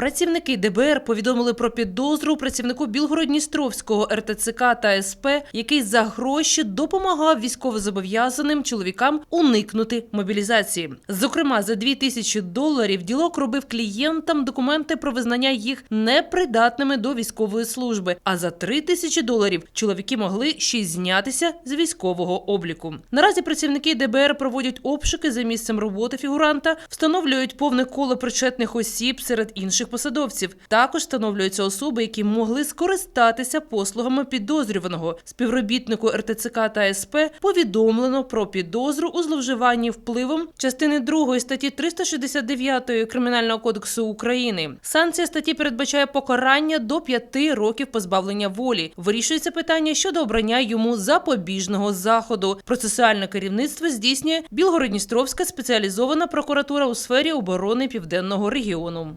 Працівники ДБР повідомили про підозру працівнику Білгород-Дністровського РТЦК та СП, який за гроші допомагав військовозобов'язаним чоловікам уникнути мобілізації. Зокрема, за 2 тисячі доларів ділок робив клієнтам документи про визнання їх непридатними до військової служби. А за 3 тисячі доларів чоловіки могли ще й знятися з військового обліку. Наразі працівники ДБР проводять обшуки за місцем роботи фігуранта, встановлюють повне коло причетних осіб серед інших посадовців. Також встановлюються особи, які могли скористатися послугами підозрюваного. Співробітнику РТЦК та СП повідомлено про підозру у зловживанні впливом частини 2 статті 369 Кримінального кодексу України. Санкція статті передбачає покарання до 5 років позбавлення волі. Вирішується питання щодо обрання йому запобіжного заходу. Процесуальне керівництво здійснює Білгородністровська спеціалізована прокуратура у сфері оборони південного регіону.